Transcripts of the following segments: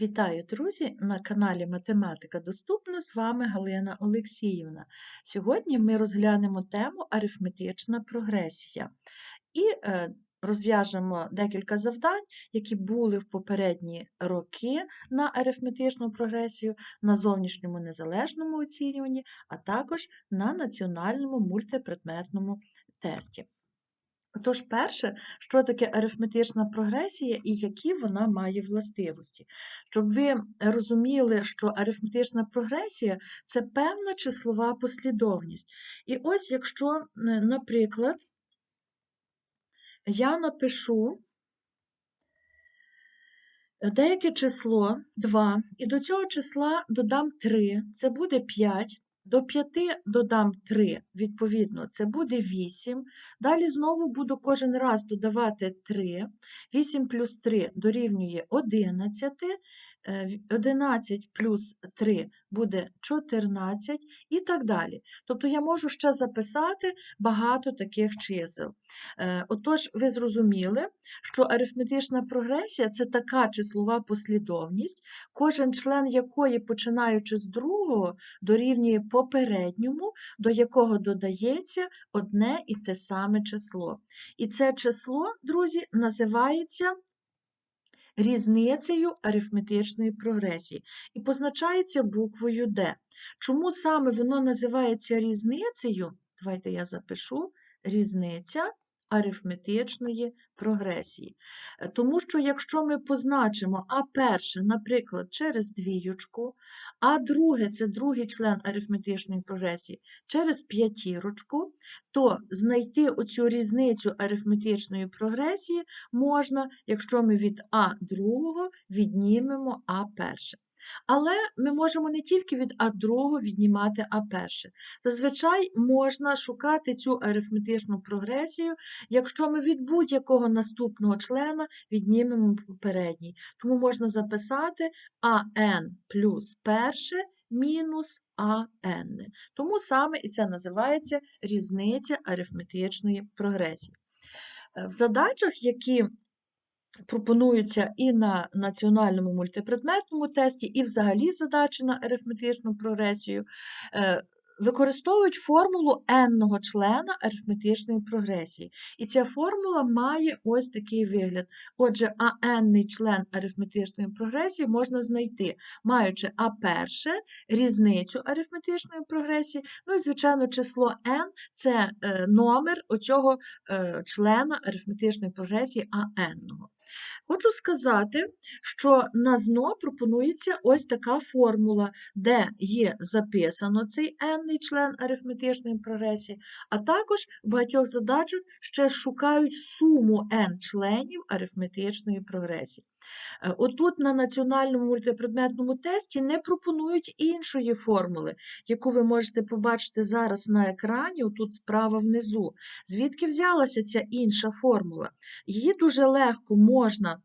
Вітаю, друзі! На каналі Математика Доступна з вами Галина Олексіївна. Сьогодні ми розглянемо тему арифметична прогресія і е, розв'яжемо декілька завдань, які були в попередні роки на арифметичну прогресію, на зовнішньому незалежному оцінюванні, а також на національному мультипредметному тесті. Отож, перше, що таке арифметична прогресія і які вона має властивості. Щоб ви розуміли, що арифметична прогресія це певна числова послідовність. І ось, якщо, наприклад, я напишу деяке число 2, і до цього числа додам 3, це буде 5. До 5 додам 3, відповідно, це буде 8. Далі знову буду кожен раз додавати 3. 8 плюс 3 дорівнює 11. 11 плюс 3 буде 14 і так далі. Тобто я можу ще записати багато таких чисел. Е, отож, ви зрозуміли, що арифметична прогресія це така числова послідовність, кожен член якої, починаючи з другого, дорівнює попередньому, до якого додається одне і те саме число. І це число, друзі, називається різницею арифметичної прогресії і позначається буквою D. Чому саме воно називається різницею? Давайте я запишу різниця арифметичної прогресії. Е, тому що якщо ми позначимо А перше, наприклад, через двіючку, а друге це другий член арифметичної прогресії через п'ятірочку, то знайти оцю різницю арифметичної прогресії можна, якщо ми від А другого віднімемо А перше. Але ми можемо не тільки від А2 віднімати А1. Зазвичай можна шукати цю арифметичну прогресію, якщо ми від будь-якого наступного члена віднімемо попередній. Тому можна записати АН плюс перше мінус АН. Тому саме і це називається різниця арифметичної прогресії. Е, в задачах, які пропонуються і на національному мультипредметному тесті, і взагалі задачі на арифметичну прогресію, е, використовують формулу n-ного члена арифметичної прогресії. І ця формула має ось такий вигляд. Отже, а n-ний член арифметичної прогресії можна знайти, маючи а перше різницю арифметичної прогресії, ну і, звичайно, число n це е, номер оцього е, члена арифметичної прогресії а n-ного. Хочу сказати, що на ЗНО пропонується ось така формула, де є записано цей n член арифметичної прогресії, а також в багатьох задачах ще шукають суму n членів арифметичної прогресії. Е, отут на національному мультипредметному тесті не пропонують іншої формули, яку ви можете побачити зараз на екрані, отут справа внизу. Звідки взялася ця інша формула? Її дуже легко можна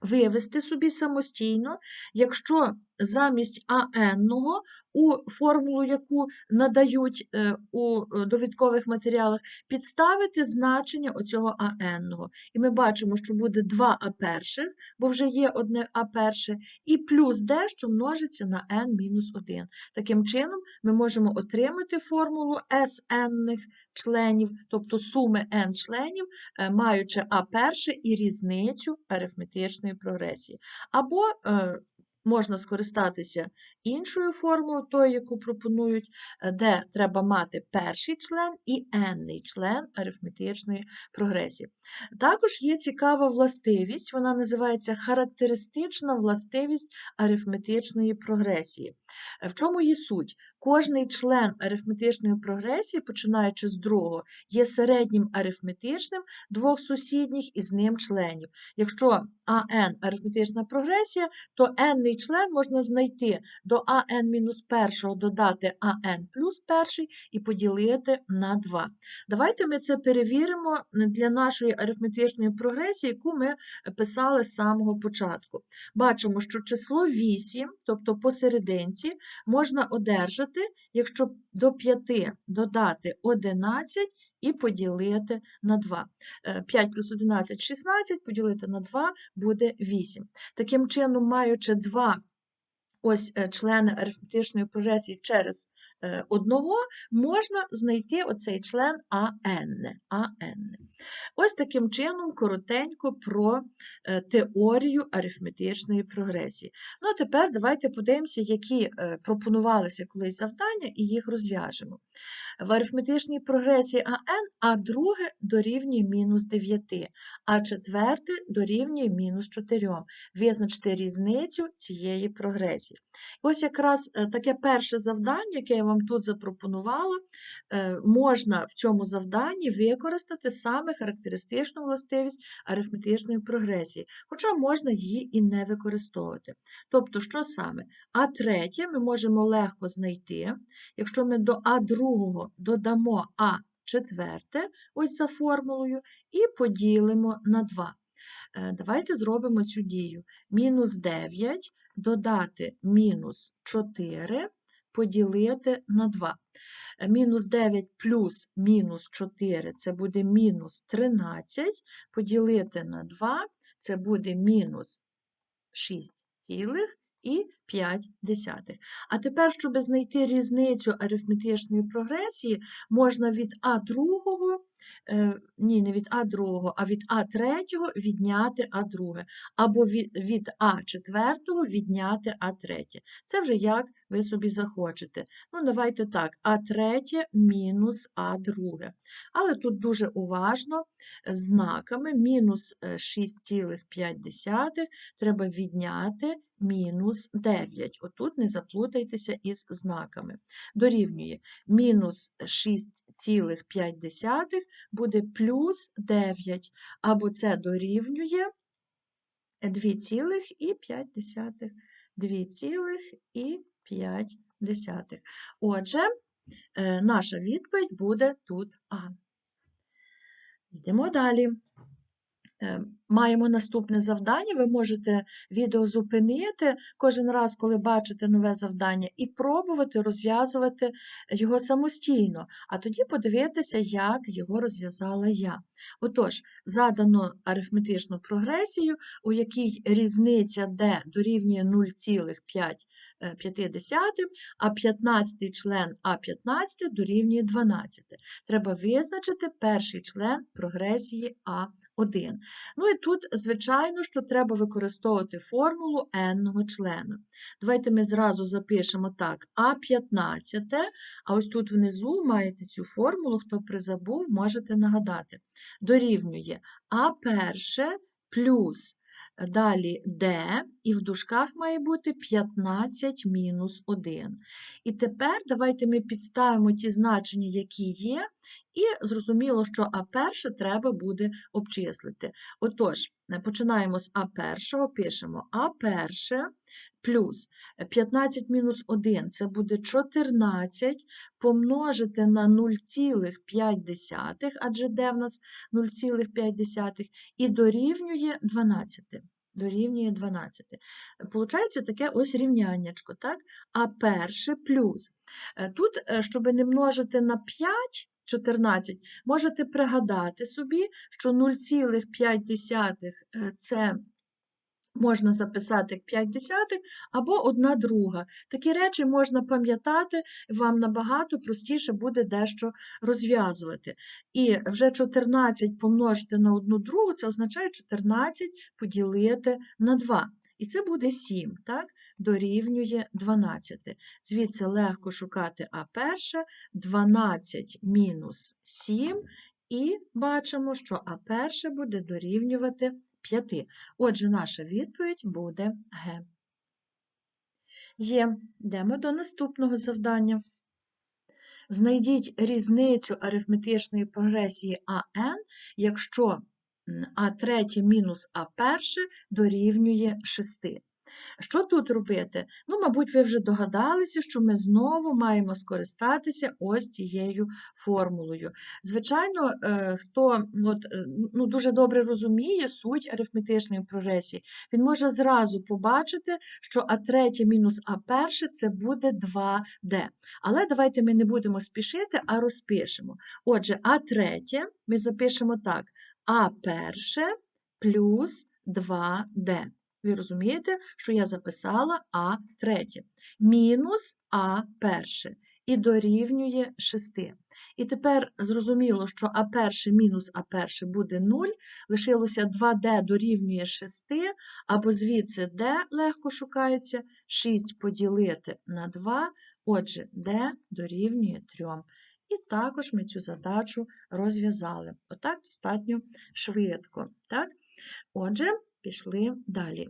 вивести собі самостійно, якщо замість АН-ного у формулу, яку надають е, у е, довідкових матеріалах, підставити значення оцього АН-ного. І ми бачимо, що буде 2 А перших, бо вже є одне А перше, і плюс D, що множиться на n-1. Таким чином, ми можемо отримати формулу SN членів, тобто суми n членів, е, маючи А перше і різницю арифметичної прогресії. Або можна скористатися іншою формою, тою, яку пропонують, е, де треба мати перший член і енний член арифметичної прогресії. Також є цікава властивість, вона називається характеристична властивість арифметичної прогресії. Е, в чому її суть? Кожний член арифметичної прогресії, починаючи з другого, є середнім арифметичним двох сусідніх із ним членів. Якщо АН арифметична прогресія, то n член можна знайти до АН-1 додати АН плюс 1 і поділити на 2. Давайте ми це перевіримо для нашої арифметичної прогресії, яку ми писали з самого початку. Бачимо, що число 8, тобто посерединці, можна одержати, якщо до 5 додати 11 і поділити на 2. 5 плюс 11 – 16, поділити на 2 буде 8. Таким чином, маючи два ось е, члени арифметичної прогресії через е, одного, можна знайти оцей член. АН. Ось таким чином коротенько про е, теорію арифметичної прогресії. Ну, а тепер давайте подивимося, які е, пропонувалися колись завдання, і їх розв'яжемо. В арифметичній прогресії АН А друге дорівнює мінус 9, а четверте дорівнює мінус 4. Визначте різницю цієї прогресії. Ось якраз е, таке перше завдання, яке я вам тут запропонувала, е, можна в цьому завданні використати саме характеристичну властивість арифметичної прогресії, хоча можна її і не використовувати. Тобто, що саме? А третє ми можемо легко знайти, якщо ми до А другого додамо А четверте, ось за формулою, і поділимо на 2. Е, Давайте зробимо цю дію. Мінус 9 додати мінус 4 поділити на 2. Е, Мінус 9 плюс мінус 4 це буде мінус 13, поділити на 2 це буде мінус 6 цілих і 5 десятих. А тепер, щоб знайти різницю арифметичної прогресії, можна від А другого, е, ні, не від А другого, а від А третього відняти А друге, або від, А четвертого відняти А третє. Це вже як ви собі захочете. Ну, давайте так, А третє мінус А друге. Але тут дуже уважно з знаками мінус е, 6,5 треба відняти мінус 9. Отут не заплутайтеся із знаками. Дорівнює мінус 6,5 буде плюс 9, або це дорівнює 2,5. 2,5. Отже, е, наша відповідь буде тут А. Йдемо далі. Е, Маємо наступне завдання. Ви можете відео зупинити кожен раз, коли бачите нове завдання, і пробувати розв'язувати його самостійно, а тоді подивитися, як його розв'язала я. Отож, задано арифметичну прогресію, у якій різниця d дорівнює 0,5, а 15 член А15 дорівнює 12. Треба визначити перший член прогресії А1. Ну і тут, звичайно, що треба використовувати формулу n-го члена. Давайте ми зразу запишемо так, А15, а ось тут внизу маєте цю формулу, хто призабув, можете нагадати. Дорівнює А1 плюс Далі d, і в дужках має бути 15 мінус 1. І тепер давайте ми підставимо ті значення, які є, і зрозуміло, що А перше треба буде обчислити. Отож, починаємо з А1, пишемо А1 плюс 15 мінус 1 це буде 14 помножити на 0,5, адже де в нас 0,5, і дорівнює 12. Дорівнює 12. Получається таке ось рівняннячко, так? А перше плюс. Е, Тут, е, щоб не множити на 5, 14, можете пригадати собі, що 0,5 е, це можна записати 5 десятих або 1 друга. Такі речі можна пам'ятати, вам набагато простіше буде дещо розв'язувати. І вже 14 помножити на 1 другу, це означає 14 поділити на 2. І це буде 7, так? дорівнює 12. Звідси легко шукати А1, 12 мінус 7, і бачимо, що А1 буде дорівнювати 5. Отже, наша відповідь буде Г. Є. Йдемо до наступного завдання. Знайдіть різницю арифметичної прогресії АН, якщо А3 мінус А1 дорівнює 6. Що тут робити? Ну, мабуть, ви вже догадалися, що ми знову маємо скористатися ось цією формулою. Звичайно, е, хто от, е, ну, дуже добре розуміє суть арифметичної прогресії, він може зразу побачити, що А3 мінус А1 це буде 2D. Але давайте ми не будемо спішити, а розпишемо. Отже, А3 ми запишемо так: А1 плюс 2D. Ви розумієте, що я записала А3 мінус А1 і дорівнює 6. І тепер зрозуміло, що А1 мінус А1 буде 0, лишилося 2D дорівнює 6, або звідси D легко шукається, 6 поділити на 2, отже, D дорівнює 3. І також ми цю задачу розв'язали. Отак достатньо швидко. Так? Отже, пішли далі.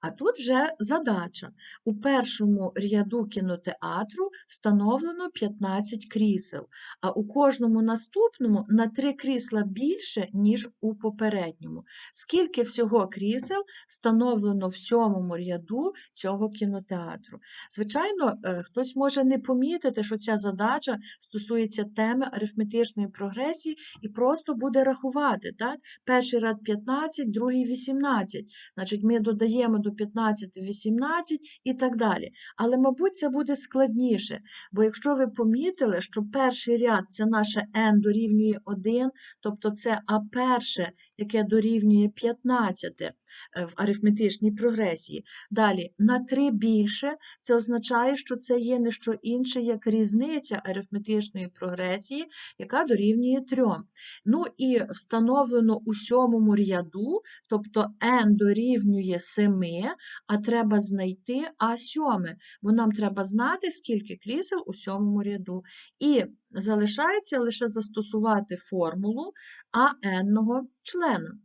А тут вже задача. У першому ряду кінотеатру встановлено 15 крісел, а у кожному наступному на 3 крісла більше, ніж у попередньому. Скільки всього крісел встановлено в сьомому ряду цього кінотеатру? Звичайно, е, хтось може не помітити, що ця задача стосується теми арифметичної прогресії і просто буде рахувати. Так? Перший ряд 15, другий 18. Значить, ми додаємо до 15, 18 і так далі. Але, мабуть, це буде складніше, бо якщо ви помітили, що перший ряд це наше n дорівнює 1, тобто це А перше, яке дорівнює 15 е, в арифметичній прогресії. Далі на 3 більше, це означає, що це є не що інше, як різниця арифметичної прогресії, яка дорівнює 3. Ну і встановлено у сьомому ряду, тобто n дорівнює 7, а треба знайти А7, бо нам треба знати, скільки крісел у сьомому ряду. І залишається лише застосувати формулу АН члена.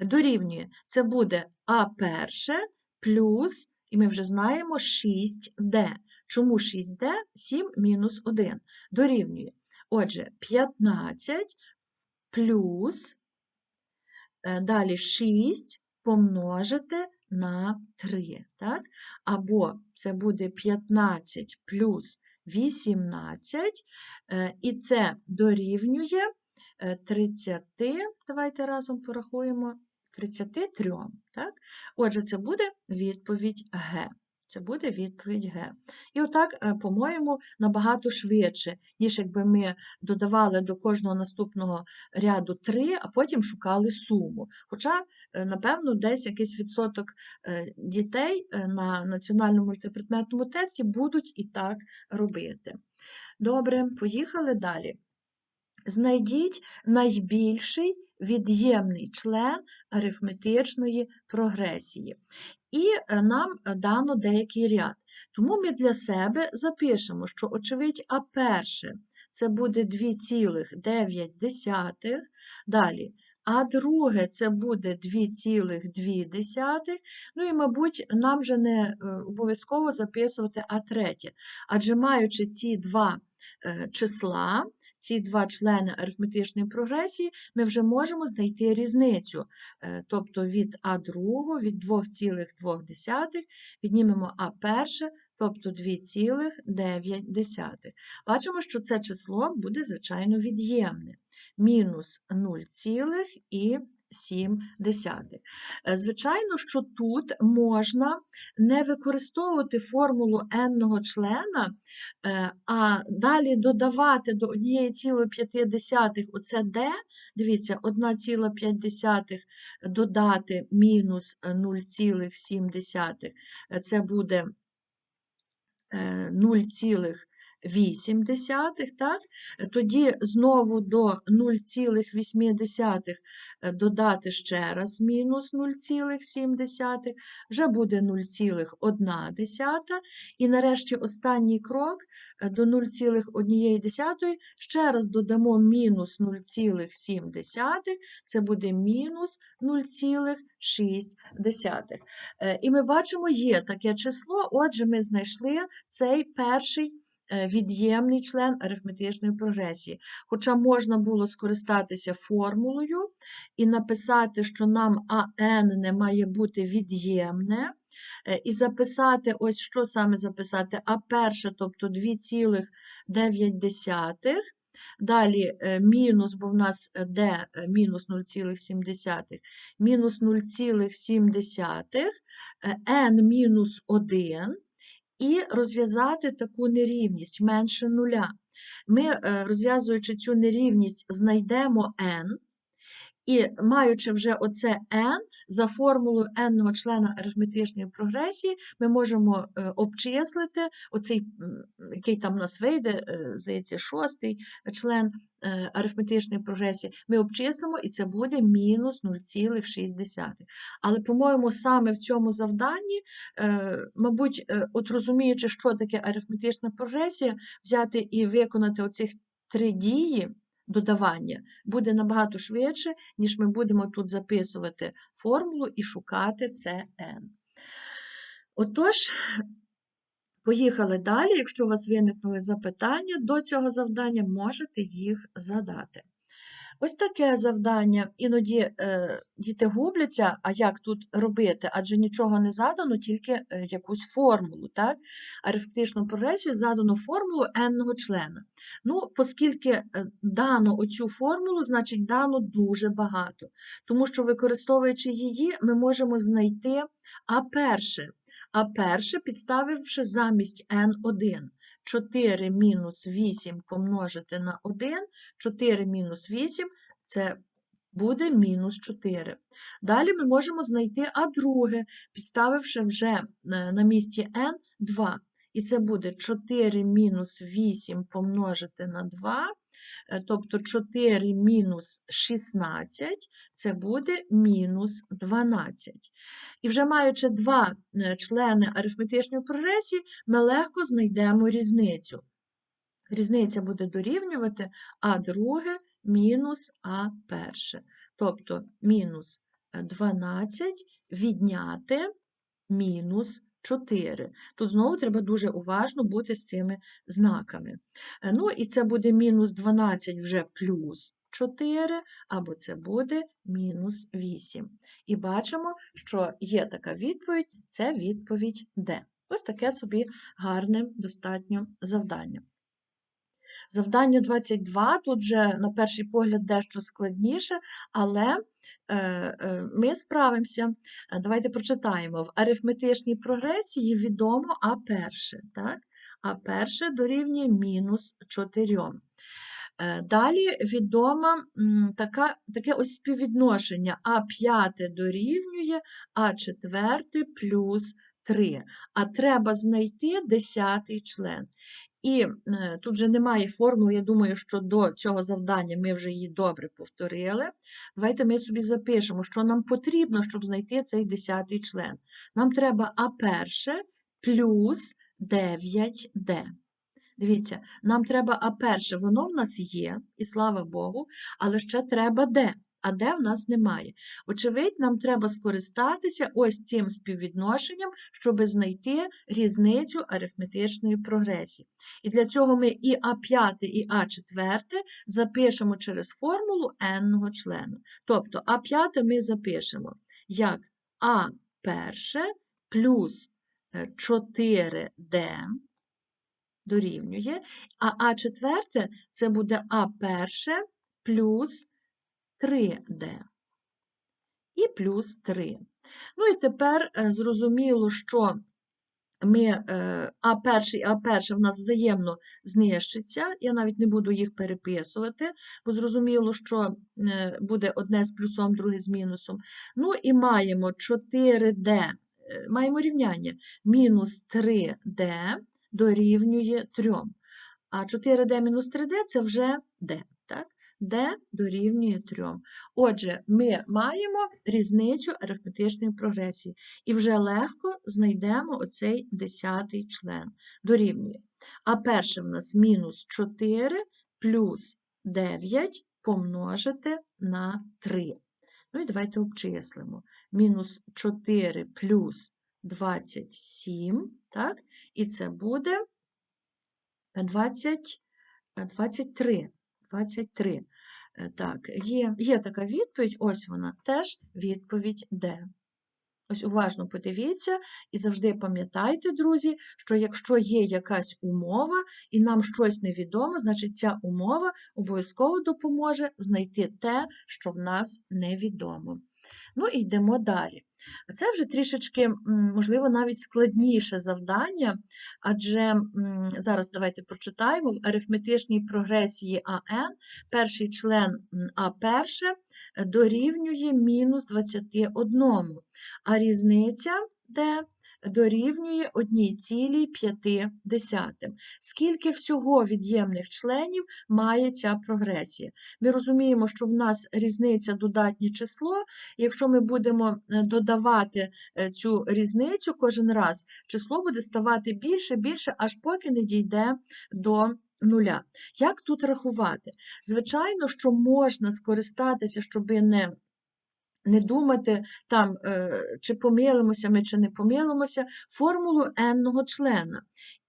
Дорівнює, це буде А перше плюс, і ми вже знаємо 6D. Чому 6D? 7 мінус 1. Дорівнює. Отже, 15 плюс, е, далі 6 помножити на 3. Так? Або це буде 15 плюс 18, е, і це дорівнює 30, е, давайте разом порахуємо, 33. Так? Отже, це буде відповідь Г. Це буде відповідь Г. І отак, е, по-моєму, набагато швидше, ніж якби ми додавали до кожного наступного ряду 3, а потім шукали суму. Хоча, е, напевно, десь якийсь відсоток е, дітей на національному мультипредметному тесті будуть і так робити. Добре, поїхали далі. Знайдіть найбільший від'ємний член арифметичної прогресії і е, нам е, дано деякий ряд. Тому ми для себе запишемо, що, очевидь, А перше це буде 2,9. Далі. А друге це буде 2,2. Ну і, мабуть, нам вже не е, обов'язково записувати А третє. Адже маючи ці два числа, ці два члени арифметичної прогресії, ми вже можемо знайти різницю. Е, тобто від А2 від 2,2 віднімемо А1, тобто 2,9. Бачимо, що це число буде, звичайно, від'ємне. Мінус 0, і 7 десятих. Е, звичайно, що тут можна не використовувати формулу n члена, е, а далі додавати до 1,5 оце d, дивіться, 1,5 додати мінус 0,7, це буде 0,7. 8, так? тоді знову до 0,8 е, додати ще раз мінус 0,7, вже буде 0,1. І нарешті останній крок е, до 0,1 ще раз додамо мінус 0,7, це буде мінус 0,6. Е, і ми бачимо, є таке число, отже, ми знайшли цей перший від'ємний член арифметичної прогресії. Хоча можна було скористатися формулою і написати, що нам АН не має бути від'ємне, е, і записати, ось що саме записати, А перше, тобто 2,9. Далі е, мінус, бо в нас е, d е, мінус 0,7, мінус 0,7, е, n мінус 1, і розв'язати таку нерівність менше нуля. Ми, е, розв'язуючи цю нерівність, знайдемо n, і маючи вже оце n, за формулою n-го члена арифметичної прогресії, ми можемо е, обчислити оцей, який там у нас вийде, е, здається, шостий член е, арифметичної прогресії, ми обчислимо, і це буде мінус 0,6. Але, по-моєму, саме в цьому завданні, мабуть, от розуміючи, що таке арифметична прогресія, взяти і виконати оцих три дії додавання буде набагато швидше, ніж ми будемо тут записувати формулу і шукати це n. Отож, поїхали далі. Якщо у вас виникнули запитання до цього завдання, можете їх задати. Ось таке завдання. Іноді е, діти губляться, а як тут робити? Адже нічого не задано, тільки е, якусь формулу. Так? Арифметичну прогресію задано формулу n-го члена. Ну, оскільки е, дано оцю формулу, значить дано дуже багато. Тому що, використовуючи її, ми можемо знайти А перше. А перше, підставивши замість n1. 4 мінус 8 помножити на 1, 4 мінус 8 це буде мінус 4. Далі ми можемо знайти А друге, підставивши вже е, на місці n 2. І це буде 4 мінус 8 помножити на 2, е, тобто 4 мінус 16, це буде мінус 12. І вже маючи два е, члени арифметичної прогресії, ми легко знайдемо різницю. Різниця буде дорівнювати А друге мінус А перше. Тобто мінус 12 відняти мінус 4. Тут знову треба дуже уважно бути з цими знаками. Е, Ну, і це буде мінус 12 вже плюс 4, або це буде мінус 8. І бачимо, що є така відповідь, це відповідь Д. Ось таке собі гарне достатньо завдання. Завдання 22, тут вже, на перший погляд, дещо складніше, але е, е, ми справимося. Е, Давайте прочитаємо. В арифметичній прогресії відомо А перше. Так? А перше дорівнює мінус 4. Е, Далі відомо така, таке ось співвідношення А п'яте дорівнює А четверте плюс 3. А треба знайти десятий член. І е, тут вже немає формули, я думаю, що до цього завдання ми вже її добре повторили. Давайте ми собі запишемо, що нам потрібно, щоб знайти цей десятий член. Нам треба А перше плюс 9D. Дивіться, нам треба А перше, воно в нас є, і слава Богу, але ще треба Д, а Д в нас немає. Очевидь, нам треба скористатися ось цим співвідношенням, щоб знайти різницю арифметичної прогресії. І для цього ми і А5, і А4 запишемо через формулу n-го члена. Тобто А5 ми запишемо як А перше плюс 4D дорівнює, а А4 це буде А перше плюс 3D і плюс 3. Ну і тепер е, зрозуміло, що ми е, А перший і А перше в нас взаємно знищиться. Я навіть не буду їх переписувати, бо зрозуміло, що е, буде одне з плюсом, друге з мінусом. Ну і маємо 4D, маємо рівняння мінус 3D дорівнює 3. А 4D мінус 3D це вже D. Так? D дорівнює 3. Отже, ми маємо різницю арифметичної прогресії. І вже легко знайдемо оцей 10 член. Дорівнює. А перше в нас мінус 4 плюс 9 помножити на 3. Ну і давайте обчислимо. Мінус 4 плюс 27, так? І це буде 20, е, 23. 23. Е, Так, є, є така відповідь, ось вона, теж відповідь Д. Ось уважно подивіться і завжди пам'ятайте, друзі, що якщо є якась умова і нам щось невідомо, значить ця умова обов'язково допоможе знайти те, що в нас невідомо. Ну і йдемо далі. Це вже трішечки, можливо, навіть складніше завдання, адже зараз давайте прочитаємо. В арифметичній прогресії АН перший член А перше е, дорівнює мінус 21, а різниця Д дорівнює 1,5. Скільки всього від'ємних членів має ця прогресія? Ми розуміємо, що в нас різниця додатнє число. Якщо ми будемо е, додавати е, цю різницю кожен раз, число буде ставати більше, більше, аж поки не дійде до нуля. Як тут рахувати? Звичайно, що можна скористатися, щоб не не думати, там, е, чи помилимося ми, чи не помилимося, формулу n-ного члена.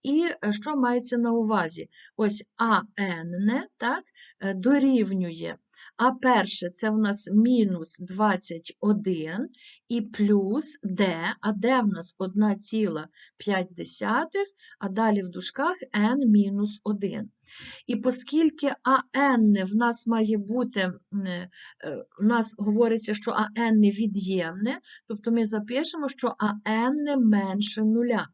І е, що мається на увазі? Ось АН так, е, дорівнює. А перше це в нас мінус 21 і плюс d, а d в нас 1,5, а далі в дужках n мінус 1. І оскільки АН в нас має бути, е, в нас говориться, що АН від'ємне, тобто ми запишемо, що АН менше нуля.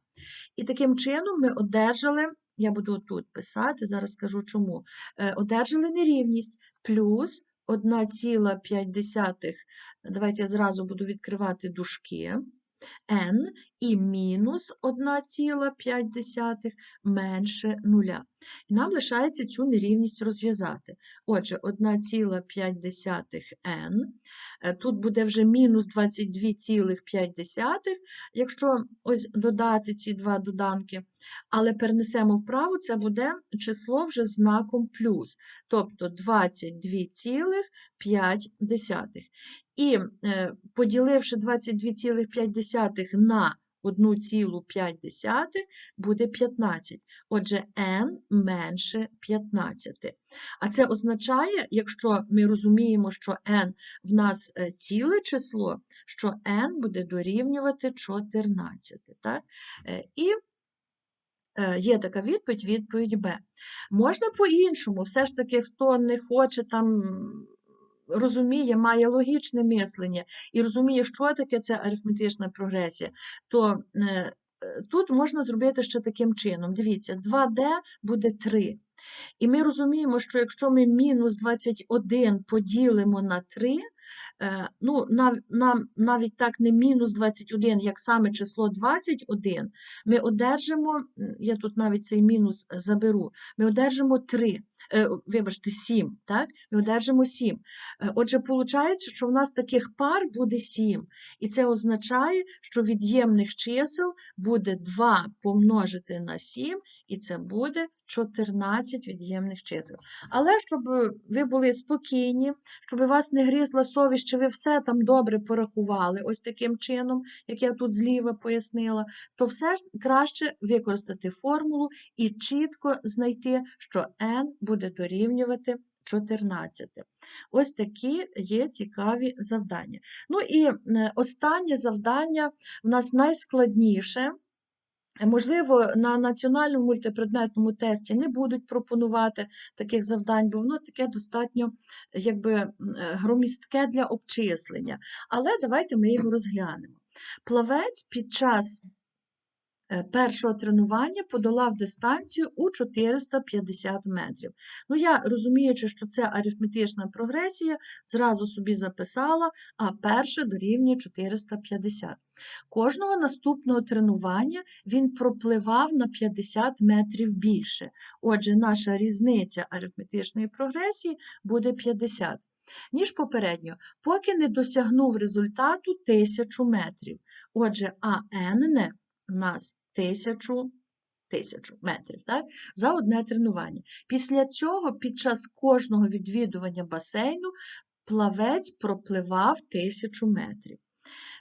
І таким чином ми одержали, я буду тут писати, зараз скажу чому, е, одержали нерівність плюс 1,5, давайте я зразу буду відкривати дужки, n і мінус 1,5 менше нуля. І нам лишається цю нерівність розв'язати. Отже, 1,5n, е, тут буде вже мінус 22,5, якщо ось додати ці два доданки, але перенесемо вправо, це буде число вже з знаком плюс, тобто 22,5. І е, поділивши 22,5 на 1,5 буде 15. Отже, n менше 15. А це означає, якщо ми розуміємо, що n в нас е, ціле число, що n буде дорівнювати 14. Так? Е, І є така відповідь, відповідь Б. Можна по-іншому, все ж таки, хто не хоче там розуміє, має логічне мислення і розуміє, що таке ця арифметична прогресія, то е, тут можна зробити ще таким чином. Дивіться, 2D буде 3. І ми розуміємо, що якщо ми мінус 21 поділимо на 3, е, ну, нав, нам навіть так не мінус 21, як саме число 21, ми одержимо, я тут навіть цей мінус заберу, ми одержимо 3, е, вибачте, 7, так? Ми одержимо 7. Е, Отже, виходить, що в нас таких пар буде 7. І це означає, що від'ємних чисел буде 2 помножити на 7, і це буде 14 від'ємних чисел. Але щоб ви були спокійні, щоб вас не грізла совість, чи ви все там добре порахували, ось таким чином, як я тут зліва пояснила, то все ж краще використати формулу і чітко знайти, що n буде дорівнювати 14. Ось такі є цікаві завдання. Ну і е, останнє завдання в нас найскладніше. Можливо, на національному мультипредметному тесті не будуть пропонувати таких завдань, бо воно таке достатньо якби, громістке для обчислення. Але давайте ми його розглянемо. Плавець під час першого тренування подолав дистанцію у 450 метрів. Ну, я, розуміючи, що це арифметична прогресія, зразу собі записала, а перше дорівнює 450. Кожного наступного тренування він пропливав на 50 метрів більше. Отже, наша різниця арифметичної прогресії буде 50. Ніж попередньо, поки не досягнув результату 1000 метрів. Отже, АН у нас 1000 тисячу метрів так? за одне тренування. Після цього, під час кожного відвідування басейну, плавець пропливав 1000 метрів.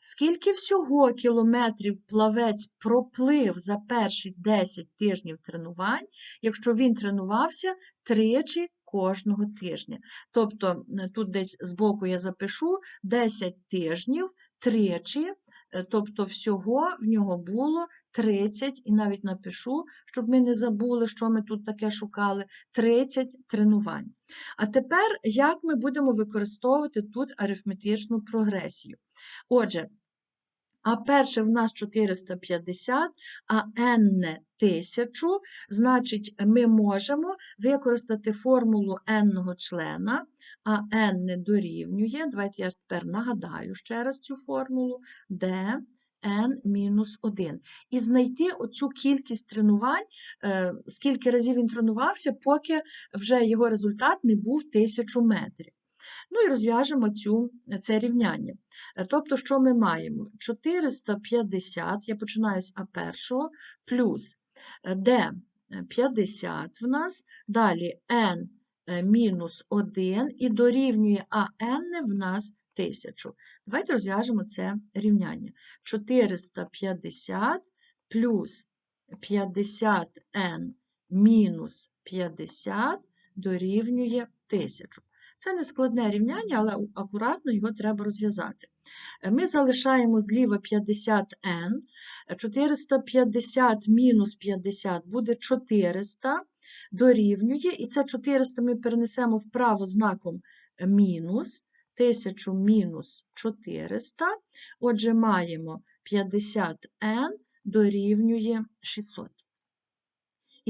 Скільки всього кілометрів плавець проплив за перші 10 тижнів тренувань, якщо він тренувався тричі кожного тижня? Тобто, е, тут десь збоку я запишу 10 тижнів тричі, тобто всього в нього було 30, і навіть напишу, щоб ми не забули, що ми тут таке шукали, 30 тренувань. А тепер, як ми будемо використовувати тут арифметичну прогресію? Отже, а перше в нас 450, а n 1000, значить, ми можемо використати формулу n члена, а n не дорівнює. Давайте я тепер нагадаю ще раз цю формулу, d n-1. І знайти оцю кількість тренувань, е, скільки разів він тренувався, поки вже його результат не був 1000 метрів. Ну і розв'яжемо цю, це рівняння. Е, Тобто, що ми маємо? 450, я починаю з А1, плюс D 50 в нас, далі N е, мінус 1 і дорівнює АН в нас 1000. Давайте розв'яжемо це рівняння. 450 плюс 50N мінус 50 дорівнює 1000. Це не складне рівняння, але акуратно його треба розв'язати. Ми залишаємо зліва 50n, 450 мінус 50 буде 400, дорівнює, і це 400 ми перенесемо вправо знаком мінус, 1000 мінус 400, отже, маємо 50n дорівнює 600.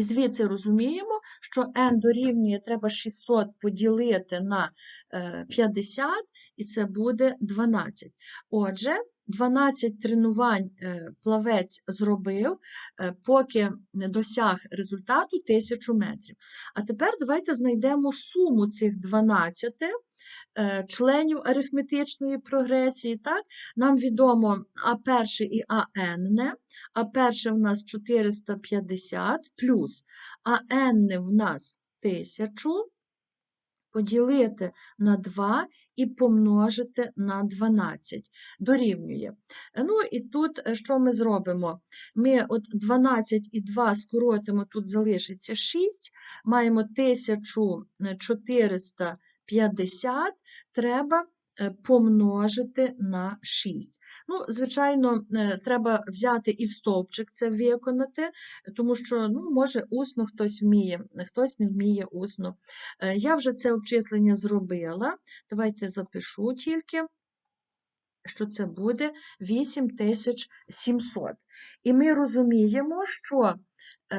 І звідси розуміємо, що n дорівнює треба 600 поділити на 50, і це буде 12. Отже, 12 тренувань е, плавець зробив, е, поки не досяг результату 1000 метрів. А тепер давайте знайдемо суму цих 12 е, членів арифметичної прогресії. Так? Нам відомо А1 і АН. А1 в нас 450 плюс АН в нас 1000 поділити на 2 і помножити на 12. Dорівнює. Ну і тут е, що ми зробимо? Ми от 12 і 2 скоротимо, тут залишиться 6, маємо 1450, треба е, помножити на 6. Ну, Звичайно, е, треба взяти і в стовпчик це виконати, тому що, ну, може, усно хтось вміє, хтось не вміє усно. Е, я вже це обчислення зробила. Давайте запишу тільки, що це буде 8700. І ми розуміємо, що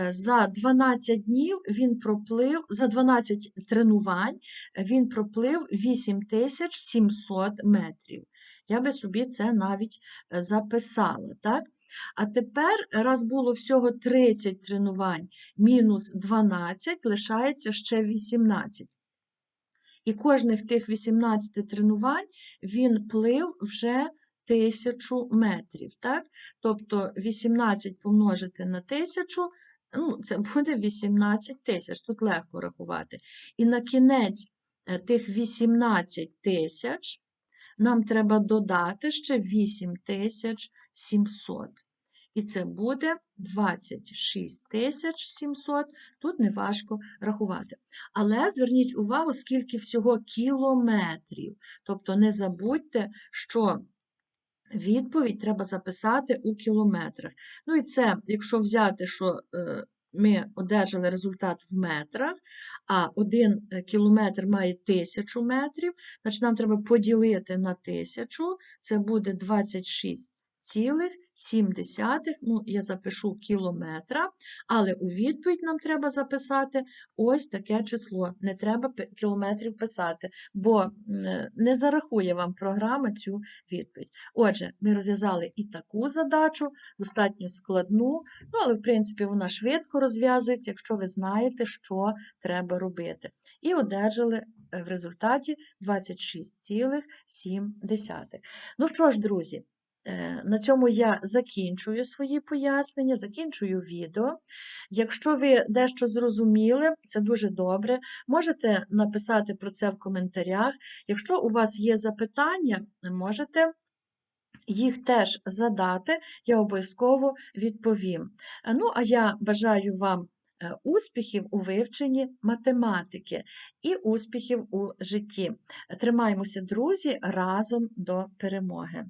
за 12 днів він проплив, за 12 тренувань він проплив 8700 метрів. Я би собі це навіть е, записала. так? А тепер, раз було всього 30 тренувань, мінус 12, лишається ще 18. І кожних тих 18 тренувань він плив вже тисячу метрів. Так? Тобто 18 помножити на тисячу, ну, це буде 18 тисяч, тут легко рахувати. І на кінець е, тих 18 тисяч нам треба додати ще 8700. І це буде 26 тисяч 700, тут неважко рахувати. Але зверніть увагу, скільки всього кілометрів. Тобто не забудьте, що відповідь треба записати у кілометрах. Ну і це, якщо взяти, що е, ми одержали результат в метрах, а один е, кілометр має тисячу метрів, значить нам треба поділити на тисячу, це буде 26 цілих 7, ну, я запишу кілометра, але у відповідь нам треба записати ось таке число. Не треба кілометрів писати, бо не зарахує вам програма цю відповідь. Отже, ми розв'язали і таку задачу, достатньо складну, ну, але, в принципі, вона швидко розв'язується, якщо ви знаєте, що треба робити. І одержали е, в результаті 26,7. Ну що ж, друзі, на цьому я закінчую свої пояснення, закінчую відео. Якщо ви дещо зрозуміли, це дуже добре. Можете написати про це в коментарях. Якщо у вас є запитання, можете їх теж задати, я обов'язково відповім. Е, Ну, а я бажаю вам е, успіхів у вивченні математики і успіхів у житті. Тримаймося, друзі, разом до перемоги.